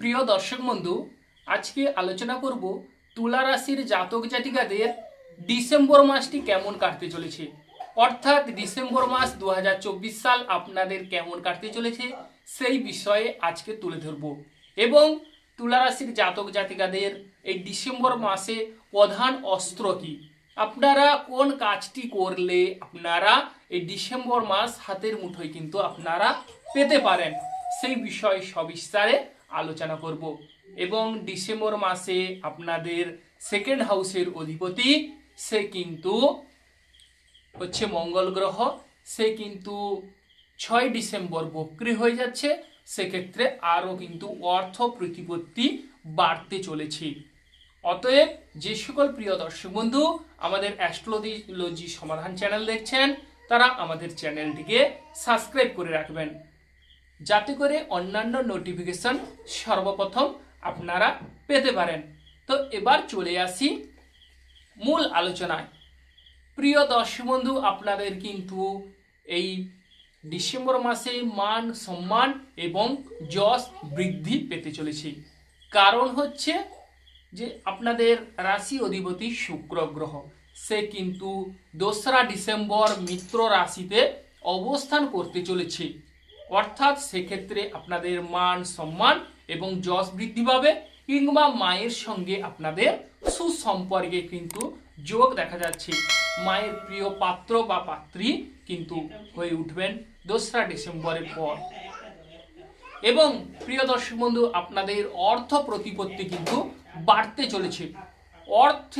প্রিয় দর্শক বন্ধু, আজকে আলোচনা করব তুলা রাশির জাতক জাতিকাদের ডিসেম্বর মাসটি কেমন কাটতে চলেছে? অর্থাৎ ডিসেম্বর মাস দু হাজার চব্বিশ সাল আপনাদের কেমন কাটতে চলেছে সেই বিষয়ে আজকে তুলে ধরব। এবং তুলা রাশির জাতক জাতিকাদের এই ডিসেম্বর মাসে প্রধান অস্ত্র কি? আপনারা কোন কাজটি করলে আপনারা এই ডিসেম্বর মাস হাতের মুঠোয় কিন্তু আপনারা পেতে পারেন? সেই বিষয়ে সবিস্তারে আলোচনা করব। এবং ডিসেম্বর মাসে আপনাদের সেকেন্ড হাউসের অধিপতি, সে কিন্তু হচ্ছে মঙ্গল গ্রহ। সে কিন্তু ছয় ডিসেম্বর বক্রি হয়ে যাচ্ছে। সেক্ষেত্রে আরও কিন্তু অর্থ প্রতিপত্তি বাড়তে চলেছে। অতএব যে সকল প্রিয় দর্শক বন্ধু, আমাদের অ্যাস্ট্রোলজি সমাধান চ্যানেল দেখছেন, তারা আমাদের চ্যানেলটিকে সাবস্ক্রাইব করে রাখবেন। যাতে করে অন্যান্য নোটিফিকেশন সর্বপ্রথম আপনারা পেতে পারেন। তো এবার চলে আসি মূল আলোচনায়। প্রিয় দর্শক বন্ধু, আপনাদের কিন্তু এই ডিসেম্বর মাসে মান সম্মান এবং যশ বৃদ্ধি পেতে চলেছে। কারণ হচ্ছে যে আপনাদের রাশি অধিপতি শুক্র গ্রহ। সে কিন্তু দোসরা ডিসেম্বর মিত্র রাশিতে অবস্থান করতে চলেছে। অর্থাৎ সেক্ষেত্রে আপনাদের মান সম্মান এবং যশ বৃদ্ধি পাবে কিংবা মায়ের সঙ্গে আপনাদের সুসম্পর্কে কিন্তু যোগ দেখা যাচ্ছে। মায়ের প্রিয় পাত্র বা পাত্রী কিন্তু হয়ে উঠবেন দোসরা ডিসেম্বরের পর। এবং প্রিয় দর্শক বন্ধু, আপনাদের অর্থ প্রতিপত্তি কিন্তু বাড়তে চলেছে। অর্থ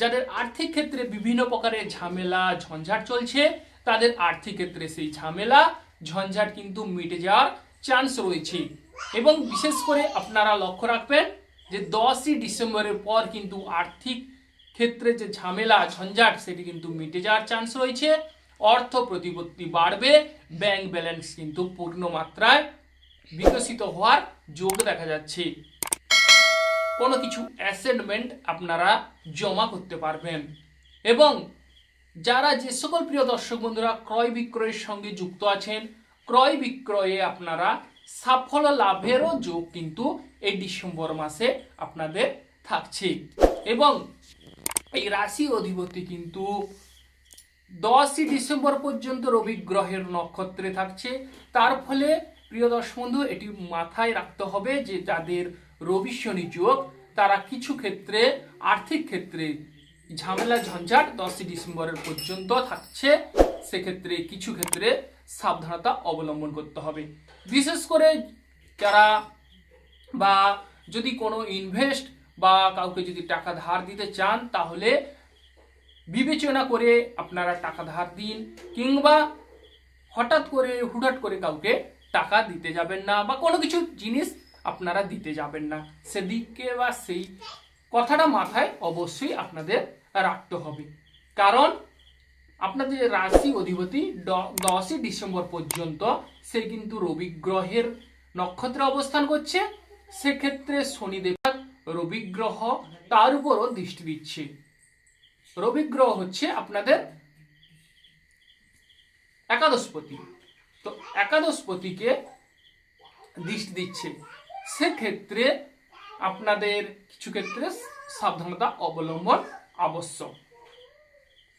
যাদের আর্থিক ক্ষেত্রে বিভিন্ন প্রকারের ঝামেলা, ঝঞ্ঝাট চলছে, তাদের আর্থিক ক্ষেত্রে সেই ঝামেলা ঝঞ্ঝাট কিন্তু মিটে যাওয়ার চান্স রয়েছে। এবং বিশেষ করে আপনারা লক্ষ্য রাখবেন যে দশই ডিসেম্বরের পর কিন্তু আর্থিক ক্ষেত্রে যে ঝামেলা, ঝঞ্ঝাট, সেটি কিন্তু মিটে যাওয়ার চান্স রয়েছে। অর্থ প্রতিপত্তি বাড়বে ব্যাংক ব্যালেন্স কিন্তু পূর্ণ মাত্রায় বিকশিত হওয়ার যোগ দেখা যাচ্ছে। কোনো কিছু অ্যাসেটমেন্ট আপনারা জমা করতে পারবেন। এবং যারা যে সকল প্রিয় দর্শক বন্ধুরা ক্রয় বিক্রয়ের সঙ্গে যুক্ত আছেন, ক্রয় বিক্রয়ে আপনারা সাফল্য লাভেরও যোগ কিন্তু এই ডিসেম্বর মাসে আপনাদের থাকছে। এবং এই রাশি অধিপতি কিন্তু দশই ডিসেম্বর পর্যন্ত রবি গ্রহের নক্ষত্রে থাকছে। তার ফলে, প্রিয় দর্শক বন্ধু, এটি মাথায় রাখতে হবে যে যাদের রবি শনি যোগ, তারা কিছু ক্ষেত্রে, আর্থিক ক্ষেত্রে ঝামেলা ঝঞ্ঝাট দশই ডিসেম্বরের পর্যন্ত থাকছে, সেক্ষেত্রে কিছু ক্ষেত্রে সাবধানতা অবলম্বন করতে হবে। বিশেষ করে যারা বা যদি কোনো ইনভেস্ট বা কাউকে যদি টাকা ধার দিতে চান, তাহলে বিবেচনা করে আপনারা টাকা ধার দিন কিংবা হঠাৎ করে, হুটহাট করে কাউকে টাকা দিতে যাবেন না বা কোনো কিছু জিনিস আপনারা দিতে যাবেন না। সেদিকে বা সেই কথাটা মাথায় অবশ্যই আপনাদের রাখতে হবে। কারণ আপনাদের রাশি অধিপতি দশই ডিসেম্বর পর্যন্ত সে কিন্তু রবি গ্রহের নক্ষত্রে অবস্থান করছে। সেক্ষেত্রে শনিদেব রবি গ্রহ তার উপরও দৃষ্টি দিচ্ছে। রবি গ্রহ হচ্ছে আপনাদের একাদশপতি। তো একাদশপতিকে দৃষ্টি দিচ্ছে। সেক্ষেত্রে আপনাদের কিছু ক্ষেত্রে সাবধানতা অবলম্বন আবশ্যক।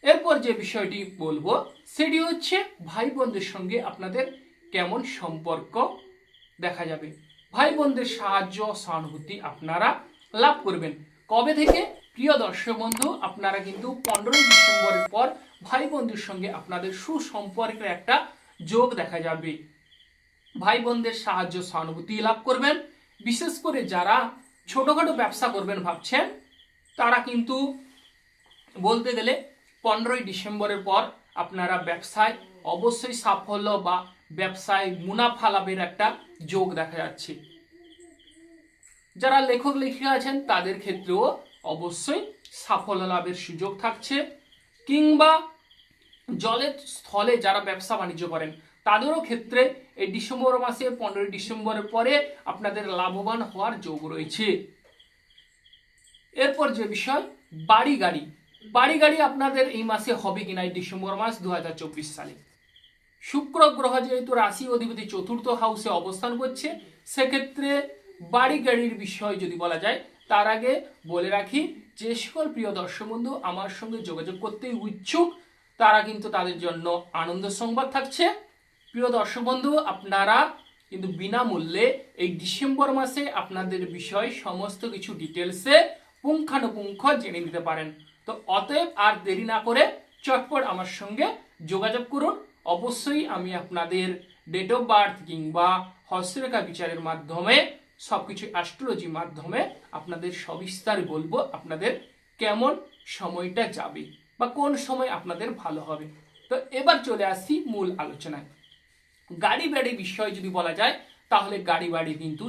এরপর যে বিষয়টি বলব, সেটি হচ্ছে ভাই বোনদের সঙ্গে আপনাদের কেমন সম্পর্ক দেখা যাবে। ভাই বোনদের সাহায্য সহানুভূতি আপনারা লাভ করবেন। কবে থেকে? প্রিয় দর্শক বন্ধু, আপনারা কিন্তু পনেরোই ডিসেম্বরের পর ভাই বন্ধুর সঙ্গে আপনাদের সুসম্পর্কের একটা যোগ দেখা যাবে। ভাই বোনদের সাহায্য সহানুভূতি লাভ করবেন। বিশেষ করে যারা ছোটখাটো ব্যবসা করবেন ভাবছেন, তারা কিন্তু বলতে গেলে পনেরোই ডিসেম্বরের পর আপনারা ব্যবসায় অবশ্যই সাফল্য বা ব্যবসায় মুনাফা লাভের একটা যোগ দেখা যাচ্ছে। যারা লেখক লেখিকা আছেন, তাদের ক্ষেত্রেও অবশ্যই সাফল্য লাভের সুযোগ থাকছে। কিংবা জলের স্থলে যারা ব্যবসা বাণিজ্য করেন তাদেরও ক্ষেত্রে এই ডিসেম্বর মাসে, পনেরোই ডিসেম্বরের পরে আপনাদের লাভবান হওয়ার যোগ রয়েছে। এরপর যে বিষয়, বাড়ি গাড়ি। বাড়ি গাড়ি আপনাদের এই মাসে হবে কিনা এই ডিসেম্বর মাস দু হাজার চব্বিশ সালে? শুক্র গ্রহ যেহেতু রাশি অধিপতি চতুর্থ হাউসে অবস্থান করছে, সেক্ষেত্রে বাড়ি গাড়ির বিষয় যদি বলা যায়, তার আগে বলে রাখি যে সকল প্রিয় দর্শক বন্ধু, আমার সঙ্গে যোগাযোগ করতে ইচ্ছুক, তারা কিন্তু তাদের জন্য আনন্দ সংবাদ থাকছে। প্রিয় দর্শক বন্ধু, আপনারা কিন্তু বিনামূল্যে এই ডিসেম্বর মাসে আপনাদের বিষয় সমস্ত কিছু ডিটেলসে পুঙ্খানুপুঙ্খ জেনে নিতে পারেন। তো অতএব আর দেরি না করে চটপট আমার সঙ্গে যোগাযোগ করুন। অবশ্যই আমি আপনাদের ডেট অফ বার্থ কিংবা হস্তরেখা বিচারের মাধ্যমে, সবকিছু অ্যাস্ট্রোলজির মাধ্যমে আপনাদের সবিস্তার বলব আপনাদের কেমন সময়টা যাবে বা কোন সময় আপনাদের ভালো হবে। তো এবার চলে আসি মূল আলোচনায়। গাড়ি বাড়ি বিষয় যদি বলা যায়, তাহলে গাড়ি বাড়ি কিন্তু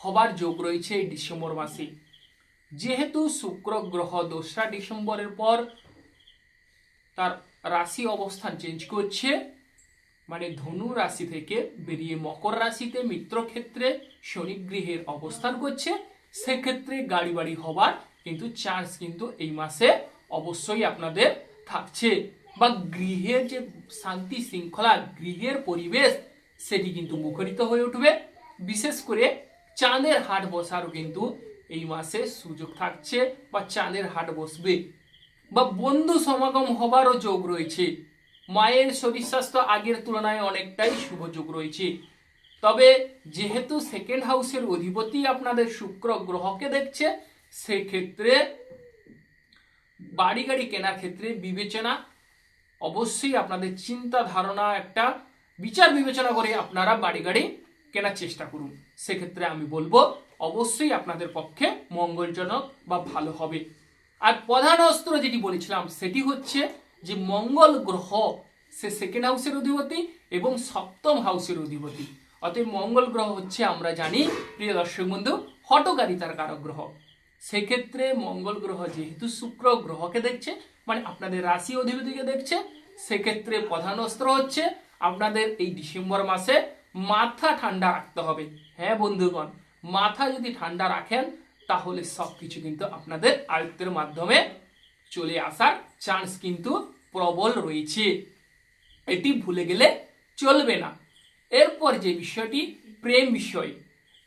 হবার যোগ রয়েছে ডিসেম্বর মাসে। যেহেতু শুক্র গ্রহ দোসরা ডিসেম্বরের পর তার রাশি অবস্থান চেঞ্জ করছে মানে ধনু রাশি থেকে বেরিয়ে মকর রাশিতে মিত্র ক্ষেত্রে শনি গৃহের অবস্থান করছে, সেক্ষেত্রে গাড়ি বাড়ি হবার কিন্তু চান্স কিন্তু এই মাসে অবশ্যই আপনাদের থাকছে। বা গৃহের যে শান্তি শৃঙ্খলা, গৃহের পরিবেশ, সেটি কিন্তু মুখরিত হয়ে উঠবে। বিশেষ করে চাঁদের হাট বসারও কিন্তু এই মাসে সুযোগ থাকছে বা চাঁদের হাট বসবে। বা বন্ধু সমাগম হবারও যোগ রয়েছে। মায়ের শরীর স্বাস্থ্য আগের তুলনায় অনেকটাই শুভ যোগ রয়েছে। তবে যেহেতু সেকেন্ড হাউসের অধিপতি আপনাদের শুক্র গ্রহকে দেখছে, সেক্ষেত্রে বাড়ি গাড়ি কেনার ক্ষেত্রে বিবেচনা অবশ্যই আপনাদের চিন্তা ধারণা একটা বিচার বিবেচনা করে আপনারা বাড়ি গাড়ি কেনার চেষ্টা করুন। সেক্ষেত্রে আমি বলব, অবশ্যই আপনাদের পক্ষে মঙ্গলজনক বা ভালো হবে। আর প্রধান অস্ত্র যেটি বলেছিলাম, সেটি হচ্ছে যে মঙ্গল গ্রহ, সে সেকেন্ড হাউসের অধিপতি এবং সপ্তম হাউসের অধিপতি। অতএব মঙ্গল গ্রহ হচ্ছে আমরা জানি, প্রিয় দর্শক বন্ধু হটকারিতার কারক গ্রহ। সেক্ষেত্রে মঙ্গল গ্রহ যেহেতু শুক্র গ্রহকে দেখছে মানে আপনাদের রাশি অধিপতিকে দেখছে, সেক্ষেত্রে প্রধান অস্ত্র হচ্ছে আপনাদের এই ডিসেম্বর মাসে মাথা ঠান্ডা রাখতে হবে। হ্যাঁ বন্ধুগণ, মাথা যদি ঠান্ডা রাখেন, তাহলে সব কিছু কিন্তু আপনাদের আয়ত্তের মাধ্যমে চলে আসার চান্স কিন্তু প্রবল রয়েছে। এটি ভুলে গেলে চলবে না। এরপর যে বিষয়টি, প্রেম বিষয়।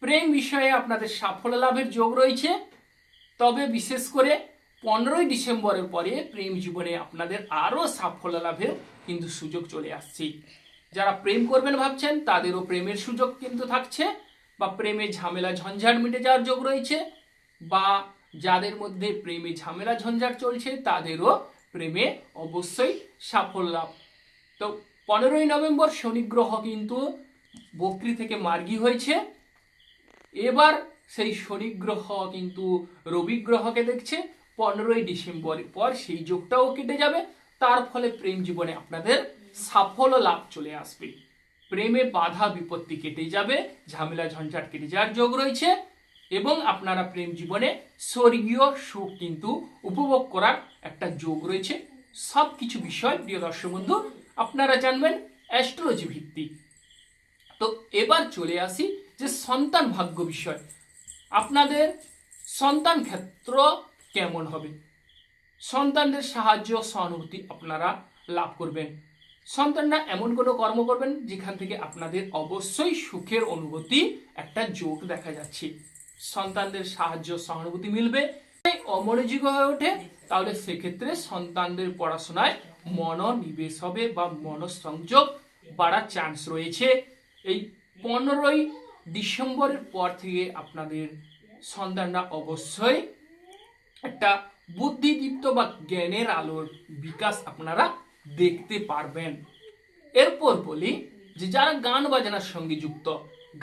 প্রেম বিষয়ে আপনাদের সাফল্য লাভের যোগ রয়েছে। তবে বিশেষ করে পনেরোই ডিসেম্বরের পরে প্রেম জীবনে আপনাদের আরও সাফল্য লাভের কিন্তু সুযোগ চলে আসছে। যারা প্রেম করবেন ভাবছেন, তাদেরও প্রেমের সুযোগ কিন্তু থাকছে বা প্রেমে ঝামেলা ঝঞ্ঝাট মিটে যাওয়ার যোগ রয়েছে বা যাদের মধ্যে প্রেমে ঝামেলা ঝঞ্ঝাট চলছে, তাদেরও প্রেমে অবশ্যই সাফল্য লাভ। তো পনেরোই নভেম্বর শনি গ্রহ কিন্তু বকরি থেকে মার্গী হয়েছে। এবার সেই শনি গ্রহ কিন্তু রবি গ্রহকে দেখছে, পনেরোই ডিসেম্বরের পর সেই যোগটাও কেটে যাবে। তার ফলে প্রেম জীবনে আপনাদের সাফল্য লাভ চলে আসবে। প্রেমে বাধা বিপত্তি কেটে যাবে, ঝামেলা ঝঞ্ঝাট কেটে যাওয়ার যোগ রয়েছে এবং আপনারা প্রেম জীবনে স্বর্গীয় সুখ কিন্তু উপভোগ করার একটা যোগ রয়েছে। সব কিছু বিষয়, প্রিয় দর্শক বন্ধু, আপনারা জানবেন অ্যাস্ট্রোলজি ভিত্তিক। তো এবার চলে আসি যে সন্তান ভাগ্য বিষয়। আপনাদের সন্তান ক্ষেত্র কেমন হবে? সন্তানদের সাহায্য, সহানুভূতি আপনারা লাভ করবেন। সন্তানরা এমন কোনো কর্ম করবেন যেখান থেকে আপনাদের অবশ্যই সুখের অনুভূতি একটা যোগ দেখা যাচ্ছে। সন্তানদের সাহায্য, সহানুভূতি মিলবে। অমনোযোগী হয়ে ওঠে, তাহলে সেক্ষেত্রে সন্তানদের পড়াশোনায় মনোনিবেশ হবে বা মনসংযোগ বাড়ার চান্স রয়েছে। এই পনেরোই ডিসেম্বরের পর থেকে আপনাদের সন্তানরা অবশ্যই একটা বুদ্ধিদীপ্ত বা জ্ঞানের আলোর বিকাশ আপনারা দেখতে পারবেন। এরপর বলি যে যারা গান বাজনার সঙ্গে যুক্ত,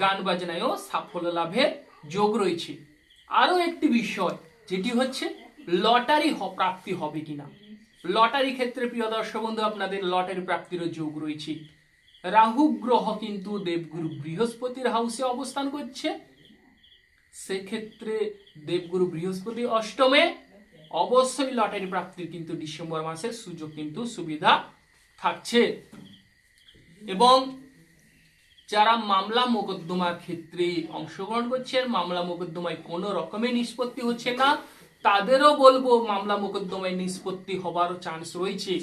গান বাজনায়ও সাফল্য লাভের যোগ রয়েছে। আরও একটি বিষয় যেটি হচ্ছে লটারি প্রাপ্তি হবে কিনা। লটারি ক্ষেত্রে প্রিয় দর্শক বন্ধু, আপনাদের লটারি প্রাপ্তিরও যোগ রয়েছে। রাহু গ্রহ কিন্তু দেবগুরু বৃহস্পতির হাউসে অবস্থান করছে। সেক্ষেত্রে দেবগুরু বৃহস্পতি অষ্টমে। অবশ্যই লটারি প্রাপ্তির কিন্তু ডিসেম্বর মাসের সুযোগ কিন্তু সুবিধা থাকছে। এবং যারা মামলা মোকদ্দমার ক্ষেত্রে অংশগ্রহণ করছেন, মামলা মোকদ্দমায় কোনো রকমের নিষ্পত্তি হচ্ছে না। তাদেরও বলব, মামলা মোকদ্দমায় নিষ্পত্তি হবারও চান্স রয়েছে।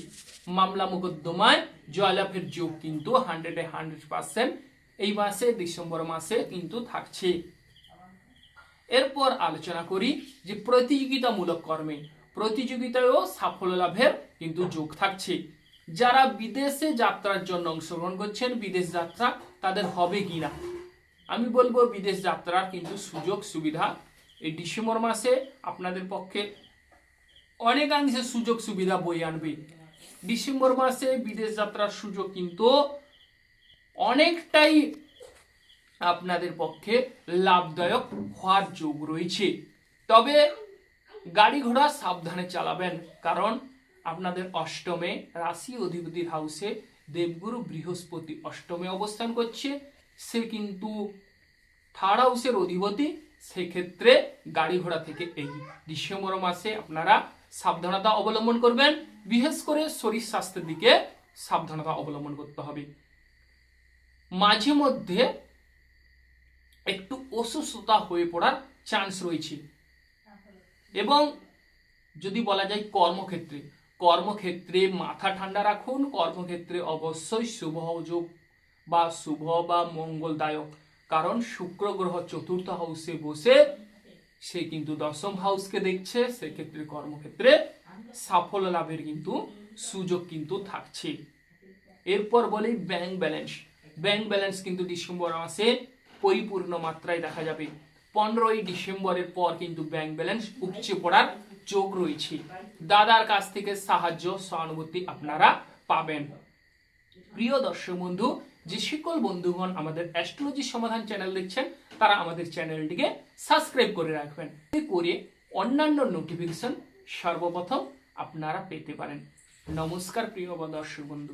মামলা মোকদ্দমায় জয়লাভের যোগ কিন্তু হান্ড্রেডে হান্ড্রেড পার্সেন্ট এই মাসে, ডিসেম্বর মাসে কিন্তু থাকছে। এরপর আলোচনা করি যে প্রতিযোগিতামূলক কর্মে, প্রতিযোগিতায়ও সাফল্য লাভের কিন্তু যোগ থাকছে। যারা বিদেশে যাত্রার জন্য অংশগ্রহণ করছেন, বিদেশ যাত্রা তাদের হবে কি না আমি বলব বিদেশ যাত্রার কিন্তু সুযোগ সুবিধা। এই ডিসেম্বর মাসে আপনাদের পক্ষে অনেকাংশে সুযোগ সুবিধা বই আনবে। ডিসেম্বর মাসে বিদেশ যাত্রার সুযোগ কিন্তু অনেকটাই আপনাদের পক্ষে লাভদায়ক হওয়ার যোগ রয়েছে। তবে গাড়ি ঘোড়া সাবধানে চালাবেন, কারণ আপনাদের অষ্টমে রাশি অধিপতির হাউসে দেবগুরু বৃহস্পতি অষ্টমে অবস্থান করছে। সে কিন্তু থার্ড হাউসের অধিপতি। সেক্ষেত্রে গাড়ি ঘোড়া থেকে এই ডিসেম্বর মাসে আপনারা সাবধানতা অবলম্বন করবেন। বিশেষ করে শরীর স্বাস্থ্যের দিকে সাবধানতা অবলম্বন করতে হবে। মাঝে মধ্যে একটু অসুস্থতা হয়ে পড়ার চান্স রয়েছে। এবং যদি বলা যায় কর্মক্ষেত্রে কর্মক্ষেত্রে মাথা ঠান্ডা রাখুন, কর্মক্ষেত্রে অবশ্যই শুভ যোগ বা শুভ বা মঙ্গলদায়ক। কারণ শুক্র গ্রহ চতুর্থ হাউসে বসে সে কিন্তু দশম হাউসকে দেখছে, সেক্ষেত্রে কর্মক্ষেত্রে সাফল্য লাভের কিন্তু সুযোগ কিন্তু থাকছে। এরপর বলি ব্যাংক ব্যালেন্স ব্যাংক ব্যালেন্স কিন্তু ডিসেম্বর মাসে পরিপূর্ণ মাত্রায় দেখা যাবে। পনেরোই ডিসেম্বরের পর কিন্তু ব্যাংক ব্যালেন্স উপচে পড়ার যোগ রয়েছে। দাদার কাছ থেকে সাহায্য, সহানুভূতি আপনারা পাবেন। প্রিয় দর্শক বন্ধু, যে সকল বন্ধুগণ আমাদের অ্যাস্ট্রোলজি সমাধান চ্যানেল দেখছেন, তারা আমাদের চ্যানেলটিকে সাবস্ক্রাইব করে রাখবেন। করে অন্যান্য নোটিফিকেশন সর্বপ্রথম আপনারা পেতে পারেন। নমস্কার প্রিয় দর্শক বন্ধু।